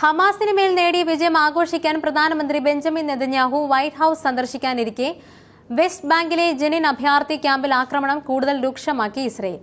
ഹമാസിന് മേൽ നേടിയ വിജയം ആഘോഷിക്കാൻ പ്രധാനമന്ത്രി ബെഞ്ചമിൻ നെതന്യാഹു വൈറ്റ് ഹൌസ് സന്ദർശിക്കാനിരിക്കെ. വെസ്റ്റ് ബാങ്കിലെ ജെനിൻ അഭയാർത്ഥി ക്യാമ്പിൽ ആക്രമണം കൂടുതൽ രൂക്ഷമാക്കി ഇസ്രയേൽ.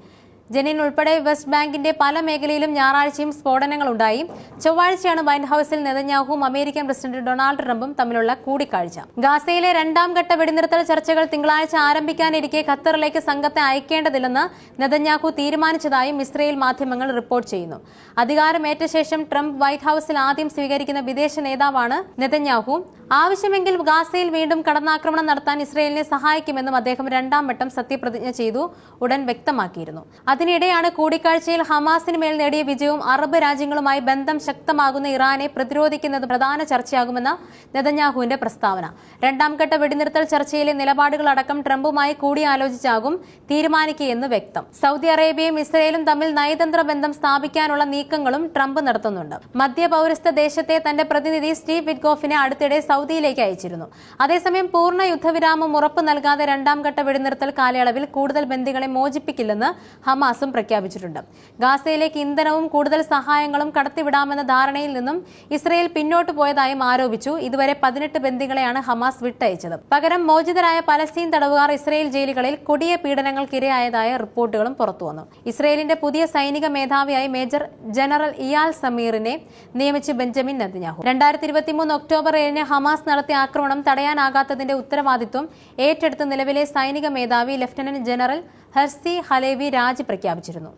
ജെനിൻ ഉൾപ്പെടെ വെസ്റ്റ് ബാങ്കിന്റെ പല മേഖലയിലും ഞായറാഴ്ചയും സ്ഫോടനങ്ങളുണ്ടായി. ചൊവ്വാഴ്ചയാണ് വൈറ്റ് ഹൌസിൽ നെതന്യാഹുവും അമേരിക്കൻ പ്രസിഡന്റ് ഡൊണാൾഡ് ട്രംപും തമ്മിലുള്ള കൂടിക്കാഴ്ച. ഗാസയിലെ രണ്ടാം ഘട്ട വെടിനിർത്തൽ ചർച്ചകൾ തിങ്കളാഴ്ച ആരംഭിക്കാനിരിക്കെ ഖത്തറിലേക്ക് സംഘത്തെ അയക്കേണ്ടതില്ലെന്ന് നെതന്യാഹു തീരുമാനിച്ചതായും ഇസ്രയേൽ മാധ്യമങ്ങൾ റിപ്പോർട്ട് ചെയ്യുന്നു. അധികാരമേറ്റ ശേഷം ട്രംപ് വൈറ്റ് ഹൌസിൽ ആദ്യം സ്വീകരിക്കുന്ന വിദേശ നേതാവാണ് നെതന്യാഹു. ആവശ്യമെങ്കിൽ ഗാസയിൽ വീണ്ടും കടന്നാക്രമണം നടത്താൻ ഇസ്രയേലിനെ സഹായിക്കുമെന്നും അദ്ദേഹം രണ്ടാം വട്ടം സത്യപ്രതിജ്ഞ ചെയ്തു ഉടൻ വ്യക്തമാക്കിയിരുന്നു. അതിനിടെയാണ് കൂടിക്കാഴ്ചയിൽ ഹമാസിന് മേൽ നേടിയ വിജയവും അറബ് രാജ്യങ്ങളുമായി ബന്ധം ശക്തമാകുന്ന ഇറാനെ പ്രതിരോധിക്കുന്നത് പ്രധാന ചർച്ചയാകുമെന്ന നെതന്യാഹുവിന്റെ പ്രസ്താവന. രണ്ടാം ഘട്ട വെടിനിർത്തൽ ചർച്ചയിലെ നിലപാടുകളടക്കം ട്രംപുമായി കൂടിയാലോചിച്ചാകും തീരുമാനിക്കുകയെന്ന് വ്യക്തം. സൗദി അറേബ്യയും ഇസ്രയേലും തമ്മിൽ നയതന്ത്ര ബന്ധം സ്ഥാപിക്കാനുള്ള നീക്കങ്ങളും ട്രംപ് നടത്തുന്നുണ്ട്. മധ്യ പൗരസ്ത്യ ദേശത്തെ തന്റെ പ്രതിനിധി സ്റ്റീവ് വിറ്റ്ഗോഫിനെ അടുത്തിടെ സൗദിയിലേക്ക് അയച്ചിരുന്നു. അതേസമയം പൂർണ യുദ്ധവിരാമം ഉറപ്പു നൽകാതെ രണ്ടാം ഘട്ട വെടിനിർത്തൽ കാലയളവിൽ കൂടുതൽ ബന്ദികളെ മോചിപ്പിക്കില്ലെന്ന് ഹമാസും പ്രഖ്യാപിച്ചിട്ടുണ്ട്. ഗാസയിലേക്ക് ഇന്ധനവും കൂടുതൽ സഹായങ്ങളും കടത്തിവിടാമെന്ന ധാരണയിൽ നിന്നും ഇസ്രയേൽ പിന്നോട്ട് പോയതായും ആരോപിച്ചു. ഇതുവരെ പതിനെട്ട് ബന്ദികളെയാണ് ഹമാസ് വിട്ടയച്ചത്. പകരം മോചിതരായ പലസ്തീൻ തടവുകാർ ഇസ്രയേൽ ജയിലുകളിൽ കൊടിയ പീഡനങ്ങൾക്കിരയായതായ റിപ്പോർട്ടുകളും പുറത്തുവന്നു. ഇസ്രയേലിന്റെ പുതിയ സൈനിക മേധാവിയായി മേജർ ജനറൽ ഇയാൽ സമീറിനെ നിയമിച്ച് ബെഞ്ചമിൻ നെതന്യാഹു. രണ്ടായിരത്തി ഇരുപത്തിമൂന്ന് ഒക്ടോബർ ഏഴിന് ഹമാസ് നടത്തിയ ആക്രമണം തടയാനാകാത്തതിന്റെ ഉത്തരവാദിത്വം ഏറ്റെടുത്ത് നിലവിലെ സൈനിക മേധാവി ലഫ്റ്റനന്റ് ജനറൽ ഹർസി ഹലേവി രാജി പ്രഖ്യാപിച്ചിരുന്നു.